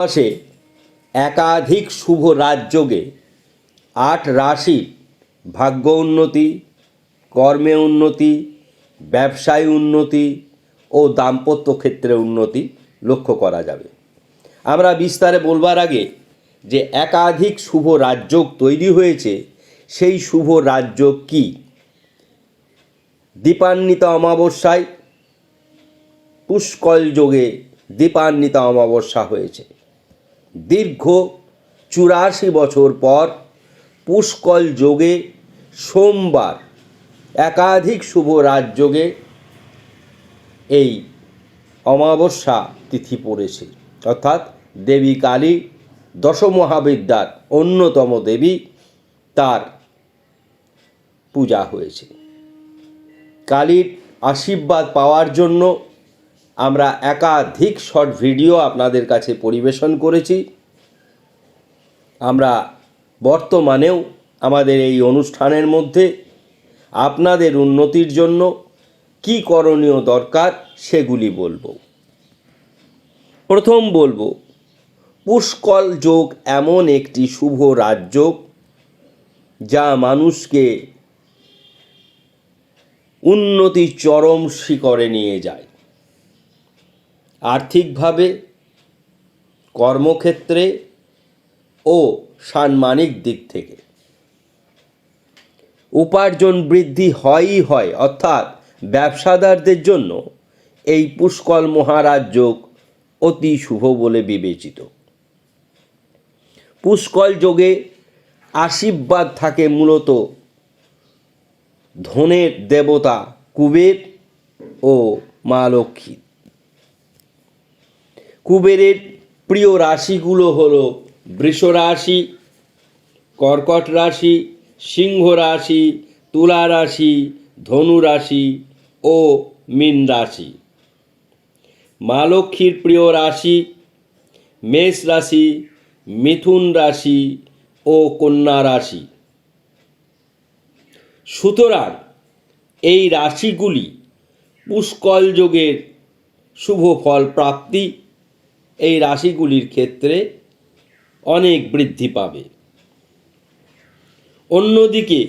মাসে একাধিক শুভ রাজযোগে। আট রাশি, ভাগ্য উন্নতি, কর্মে উন্নতি, ব্যবসায় উন্নতি ও দাম্পত্য ক্ষেত্রে উন্নতি লক্ষ্য করা যাবে। আমরা বিস্তারে বলবার আগে যে একাধিক শুভ রাজযোগ তৈরি হয়েছে, সেই শুভ রাজযোগ কী? দীপান্বিত অমাবস্যায় পুষ্কল যোগে দীপান্বিত অমাবস্যা হয়েছে। দীর্ঘ চুরাশি বছর পর পুষ্কল যোগে সোমবার একাধিক শুভ রাজযোগে এই অমাবস্যা তিথি পড়েছে। অর্থাৎ দেবী কালী দশমহাবিদ্যার অন্যতম দেবী তার পূজা হয়েছে। কালীর আশীর্বাদ পাওয়ার জন্য আমরা একাধিক শর্ট ভিডিও আপনাদের কাছে পরিবেশন করেছি। আমরা বর্তমানেও আমাদের এই অনুষ্ঠানের মধ্যে আপনাদের উন্নতির জন্য কি করণীয় দরকার সেগুলি বলব। প্রথম বলব, পুষ্কল যোগ এমন একটি শুভ রাজযোগ যা মানুষকে উন্নতি চরম শিকরে নিয়ে যায়। আর্থিকভাবে, কর্মক্ষেত্রে ও সাম্মানিক দিক থেকে। উপার্জন বৃদ্ধি হয়ই হয়, অর্থাৎ ব্যবসাদারদের জন্য এই পুষ্কল মহারাজ যোগ অতি শুভ বলে বিবেচিত। পুষ্কল যোগে আশীর্বাদ থাকে মূলত ধনের দেবতা কুবের ও মা লক্ষ্মী কুবেরের প্রিয় রাশিগুলো হলো বৃষ রাশি, কর্কট রাশি, সিংহ রাশি, তুলা রাশি, ধনু রাশি ও মীন রাশি। মা লক্ষ্মীর প্রিয় রাশি, মেষ রাশি, মিথুন রাশি ও কন্যা রাশি। সুতরাং এই রাশিগুলি পুষ্কল যোগের শুভ ফল প্রাপ্তি এই রাশিগুলির ক্ষেত্রে অনেক বৃদ্ধি পাবে। অন্যদিকে,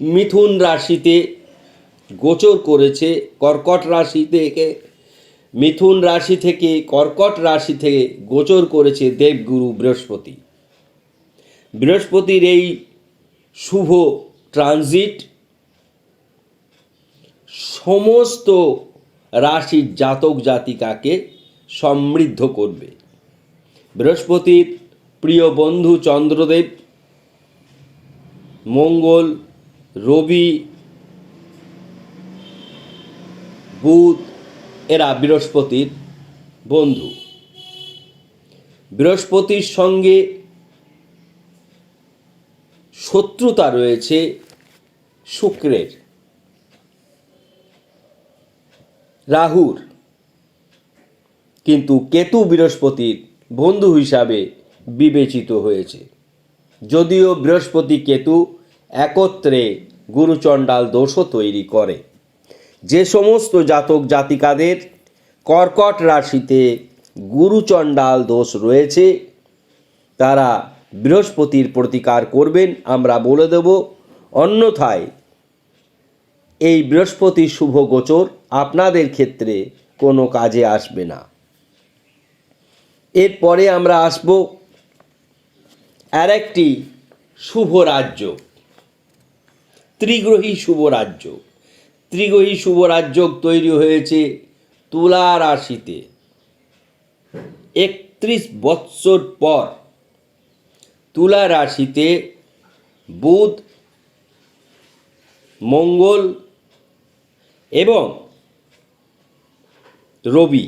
মিথুন রাশিতে গোচর করেছে, কর্কট রাশি থেকে, মিথুন রাশি থেকে, কর্কট রাশি থেকে গোচর করেছে দেবগুরু বৃহস্পতি। বৃহস্পতির এই শুভ ট্রানজিট সমস্ত রাশির জাতক জাতিকাকে সমৃদ্ধ করবে। বৃহস্পতির প্রিয় বন্ধু চন্দ্রদেব, মঙ্গল, রবি, বুধ, এরা বৃহস্পতির বন্ধু। বৃহস্পতির সঙ্গে শত্রুতা রয়েছে শুক্রের। রাহুর। কিন্তু কেতু বৃহস্পতির বন্ধু হিসাবে বিবেচিত হয়েছে। যদিও বৃহস্পতি কেতু একত্রে গুরুচণ্ডাল দোষও তৈরি করে। যে সমস্ত জাতক জাতিকাদের কর্কট রাশিতে গুরুচণ্ডাল দোষ রয়েছে, তারা বৃহস্পতির প্রতিকার করবেন আমরা বলে দেব। অন্যথায় এই বৃহস্পতির শুভ গোচর আপনাদের ক্ষেত্রে কোনো কাজে আসবে না। এরপরে আমরা আসব আর একটি শুভ রাজ্য। ত্রিগ্রহী শুভ রাজ্য। ত্রিগ্রহী শুভ রাজ্য তৈরি হয়েছে তুলা রাশিতে। একত্রিশ বৎসর পর তুলা রাশিতে বুধ, মঙ্গল এবং রবি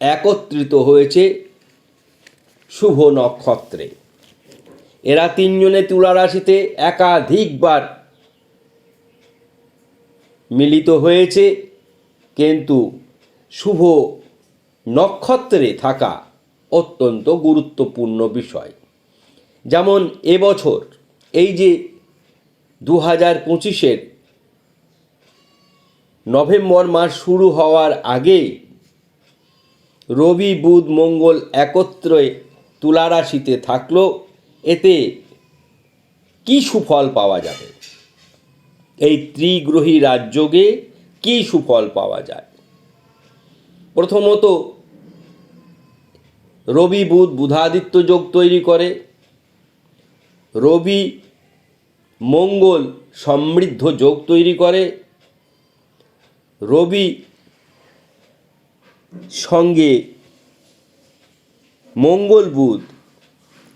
একত্রিত হয়েছে শুভ নক্ষত্রে। এরা তিনজনে তুলা রাশিতে একাধিকবার মিলিত হয়েছে, কিন্তু শুভ নক্ষত্রে থাকা অত্যন্ত গুরুত্বপূর্ণ বিষয়। যেমন এবছর এই যে দু হাজার পঁচিশের নভেম্বর মাস শুরু হওয়ার আগে রবি, বুধ, মঙ্গল একত্রে তুলা রাশিতে থাকল, এতে কি সুফল পাওয়া যাবে? এই ত্রিগ্রহী রাজযোগে কি সুফল পাওয়া যায়? প্রথমত, রবি বুধ বুধাদিত্য যোগ তৈরি করে। রবি মঙ্গল সমৃদ্ধ যোগ তৈরি করে। রবি সঙ্গে মঙ্গল বুধ,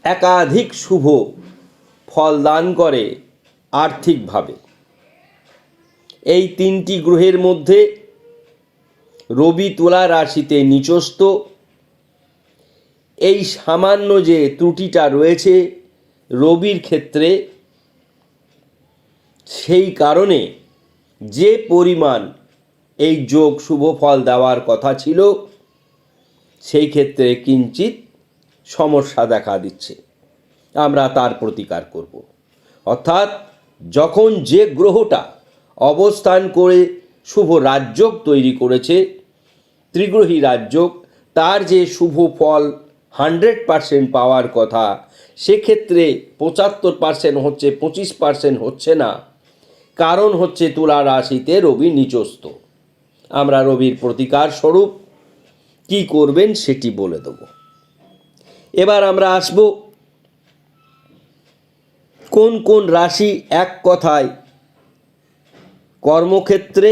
একাধিক শুভ ফল দান করে আর্থিকভাবে। এই তিনটি গ্রহের মধ্যে রবি তুলা রাশিতে নিচস্ত এই সামান্য যে ত্রুটিটা রয়েছে রবির ক্ষেত্রে, সেই কারণে যে পরিমাণ এই যোগ শুভ ফল দেওয়ার কথা ছিল, সেই ক্ষেত্রে কিঞ্চিত সমস্যা দেখা দিচ্ছে। আমরা তার প্রতিকার করব। অর্থাৎ যখন যে গ্রহটা অবস্থান করে শুভ রাজযোগ তৈরি করেছে, ত্রিগ্রহী রাজযোগ, তার যে শুভ ফল হান্ড্রেড পারসেন্ট পাওয়ার কথা, সেক্ষেত্রে পঁচাত্তর পারসেন্ট হচ্ছে, পঁচিশ পারসেন্ট হচ্ছে না। কারণ হচ্ছে তুলা রাশিতে রবি নিচস্ত আমরা রবির প্রতিকার স্বরূপ কি করবেন সেটি বলে দেব। এবার আমরা আসব কোন কোন রাশি এক কথায় কর্মক্ষেত্রে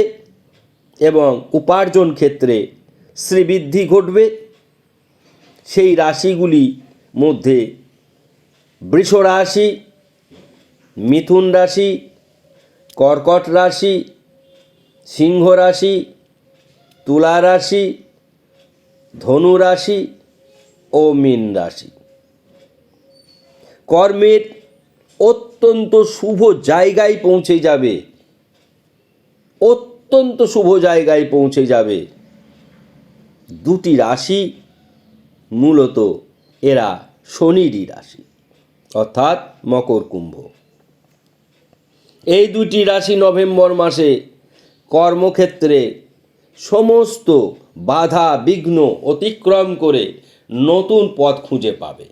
এবং উপার্জন ক্ষেত্রে শ্রীবৃদ্ধি ঘটবে? সেই রাশিগুলি মধ্যে বৃষ রাশি, মিথুন রাশি, কর্কট রাশি, সিংহ রাশি, তুলা রাশি, ধনু রাশি ও মীন রাশি। কর্মের অত্যন্ত শুভ জায়গায় পৌঁছে যাবে। অত্যন্ত শুভ জায়গায় পৌঁছে যাবে। দুটি রাশি মূলত এরা শনিরই রাশি, অর্থাৎ মকর কুম্ভ। এই দুটি রাশি নভেম্বর মাসে কর্মক্ষেত্রে সমস্ত বাধা বিঘ্ন অতিক্রম করে নতুন পথ খুঁজে পাবে।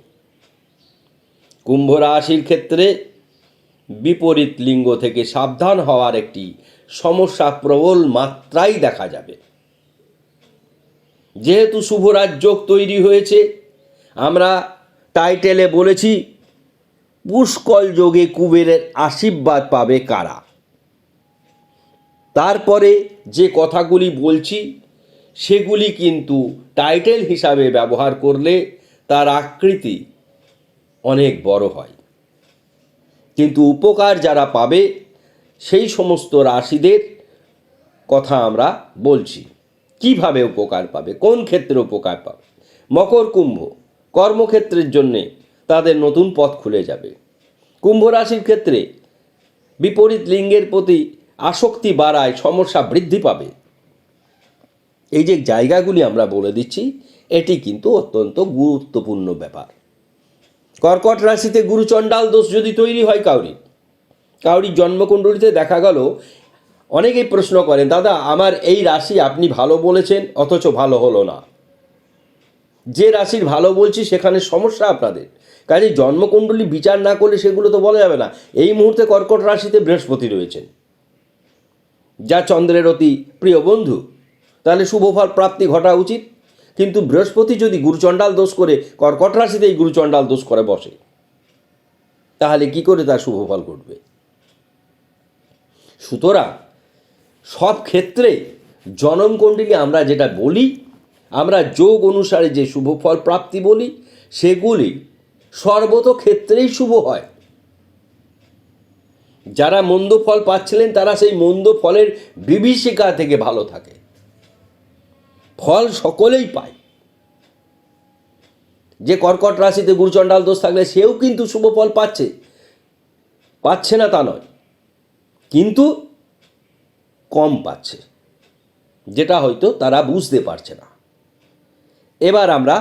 কুম্ভ রাশির ক্ষেত্রে বিপরীত লিঙ্গ থেকে সাবধান হওয়ার একটি সমস্যা প্রবল মাত্রাই দেখা যাবে। যেহেতু শুভরাজ যোগ তৈরি হয়েছে, আমরা টাইটেলে বলেছি, পুষ্কল যোগে কুবেরের আশীর্বাদ পাবে কারা? তারপরে যে কথাগুলি বলছি সেগুলি কিন্তু টাইটেল হিসাবে ব্যবহার করলে তার আকৃতি অনেক বড় হয়। কিন্তু উপকার যারা পাবে সেই সমস্ত রাশিদের কথা আমরা বলছি। কীভাবে উপকার পাবে? কোন ক্ষেত্রে উপকার পাবে? মকর কুম্ভ, কর্মক্ষেত্রের জন্যে তাদের নতুন পথ খুলে যাবে। কুম্ভ রাশির ক্ষেত্রে বিপরীত লিঙ্গের প্রতি আসক্তি বাড়ায় সমস্যা বৃদ্ধি পাবে। এই যে জায়গাগুলি আমরা বলে দিচ্ছি, এটি কিন্তু অত্যন্ত গুরুত্বপূর্ণ ব্যাপার। কর্কট রাশিতে গুরুচণ্ডাল দোষ যদি তৈরি হয় কাউরি কাউরির জন্মকুণ্ডলিতে দেখা গেল, অনেকেই প্রশ্ন করেন, দাদা, আমার এই রাশি আপনি ভালো বলেছেন, অথচ ভালো হলো না। যে রাশির ভালো বলছি, সেখানে সমস্যা আপনাদের। কাজে জন্মকুণ্ডলী বিচার না করলে সেগুলো তো বলা যাবে না। এই মুহূর্তে কর্কট রাশিতে বৃহস্পতি রয়েছেন, যা চন্দ্রের অতি প্রিয় বন্ধু। তাহলে শুভফল প্রাপ্তি ঘটা উচিত। কিন্তু বৃহস্পতি যদি গুরুচণ্ডাল দোষ করে, কর্কট রাশিতে এই গুরুচণ্ডাল দোষ করে বসে। তাহলে কি করে তার শুভফল ঘটবে? সুতরাং সব ক্ষেত্রে জনমকুণ্ডলী আমরা যেটা বলি, আমরা যোগ অনুসারে যে শুভ ফল প্রাপ্তি বলি, সেগুলি সর্বত ক্ষেত্রেই শুভ হয়। যারা মন্দ ফল পাচ্ছিলেন, তারা সেই মন্দ ফলের বিভীষিকা থেকে ভালো থাকে। ফল সকলেই পায়। যে কর্কট রাশিতে গুরুচণ্ডাল দোষ থাকলে সেও কিন্তু শুভ ফল পাচ্ছে। পাচ্ছে না তা নয়, কিন্তু কম পাচ্ছে, যেটা হয়তো তারা বুঝতে পারছে না। এবার আমরা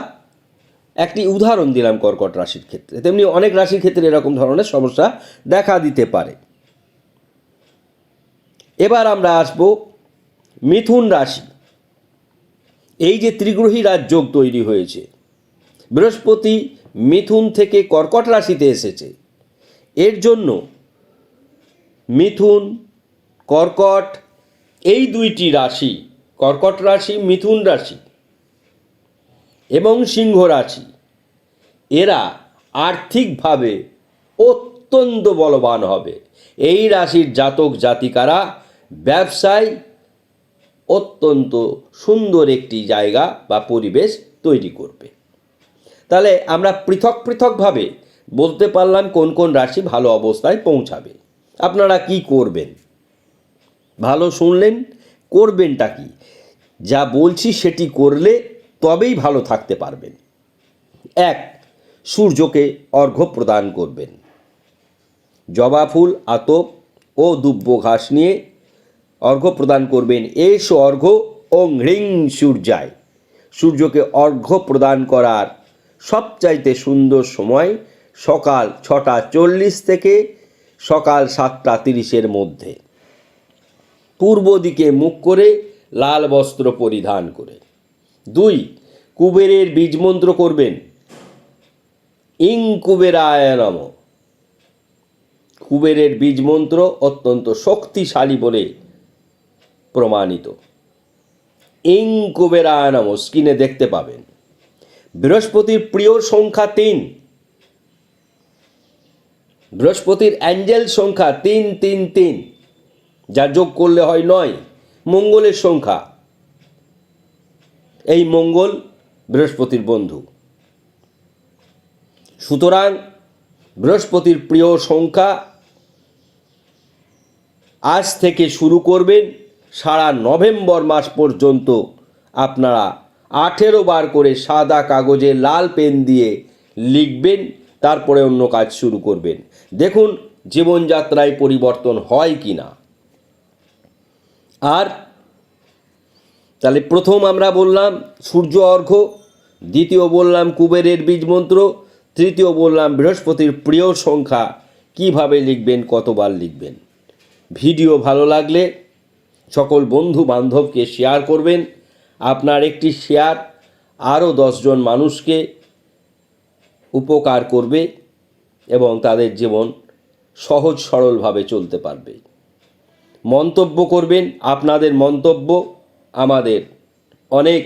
একটি উদাহরণ দিলাম কর্কট রাশির ক্ষেত্রে। তেমনি অনেক রাশির ক্ষেত্রে এরকম ধরনের সমস্যা দেখা দিতে পারে। এবার আমরা আসব মিথুন রাশি। এই যে ত্রিগ্রহী রাজযোগ তৈরি হয়েছে, বৃহস্পতি মিথুন থেকে কর্কট রাশিতে এসেছে। এর জন্য মিথুন, কর্কট, এই দুইটি রাশি, কর্কট রাশি, মিথুন রাশি এবং সিংহ রাশি, এরা আর্থিকভাবে অত্যন্ত বলবান হবে। এই রাশির জাতক জাতিকারা ব্যবসায় অত্যন্ত সুন্দর একটি জায়গা বা পরিবেশ তৈরি করবে। তাহলে আমরা পৃথক পৃথকভাবে বলতে পারলাম কোন কোন রাশি ভালো অবস্থায় পৌঁছাবে। আপনারা কি করবেন? ভালো শুনলেন? করবেনটা কি? যা বলছি সেটি করলে তবেই ভালো থাকতে পারবেন। এক, সূর্যকে অর্ঘ্য প্রদান করবেন। জবা ফুল, আতপ ও দুব্য ঘাস নিয়ে অর্ঘ্য প্রদান করবেন। এস অর্ঘ্য ও হ্রিং সূর্যায়। সূর্যকে অর্ঘ্য প্রদান করার সবচাইতে সুন্দর সময় সকাল ছটা চল্লিশ থেকে সকাল সাতটা তিরিশের মধ্যে। পূর্ব দিকে মুখ করে লাল বস্ত্র পরিধান করে। দুই, কুবেরের বীজমন্ত্র করবেন। ইং কুবেরায় নম। কুবেরের বীজমন্ত্র অত্যন্ত শক্তিশালী বলে প্রমাণিত। ইং কুবেরায় স্ক্রিনে দেখতে পাবেন। বৃহস্পতির প্রিয় সংখ্যা তিন। বৃহস্পতির অ্যাঞ্জেল সংখ্যা তিন তিন তিন, যা যোগ করলে হয় নয়। মঙ্গলের সংখ্যা। এই মঙ্গল বৃহস্পতির বন্ধু। সুতরাং বৃহস্পতির প্রিয় সংখ্যা আজ থেকে শুরু করবেন। সারা নভেম্বর মাস পর্যন্ত আপনারা আঠেরো বার করে সাদা কাগজে লাল পেন দিয়ে লিখবেন, তারপরে অন্য কাজ শুরু করবেন। দেখুন জীবনযাত্রায় পরিবর্তন হয় কি না। আর তাহলে প্রথম আমরা বললাম সূর্য অর্ঘ্য, দ্বিতীয় বললাম কুবেরের বীজ মন্ত্র তৃতীয় বললাম বৃহস্পতির প্রিয় সংখ্যা, কীভাবে লিখবেন, কতবার লিখবেন। ভিডিও ভালো লাগলে সকল বন্ধু বান্ধবকে শেয়ার করবেন। আপনার একটি শেয়ার আরও দশজন মানুষকে উপকার করবে এবং তাদের জীবন সহজ সরলভাবে চলতে পারবে। মন্তব্য করবেন, আপনাদের মন্তব্য আমাদের অনেক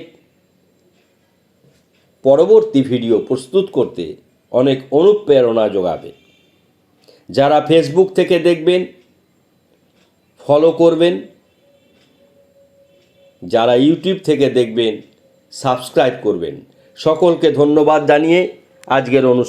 পরবর্তী ভিডিও প্রস্তুত করতে অনেক অনুপ্রেরণা যোগাবে। যারা ফেসবুক থেকে দেখবেন ফলো করবেন যারা ইউটিউব থেকে দেখবেন সাবস্ক্রাইব করবেন। সকলকে ধন্যবাদ জানিয়ে আজকের অনুষ্ঠান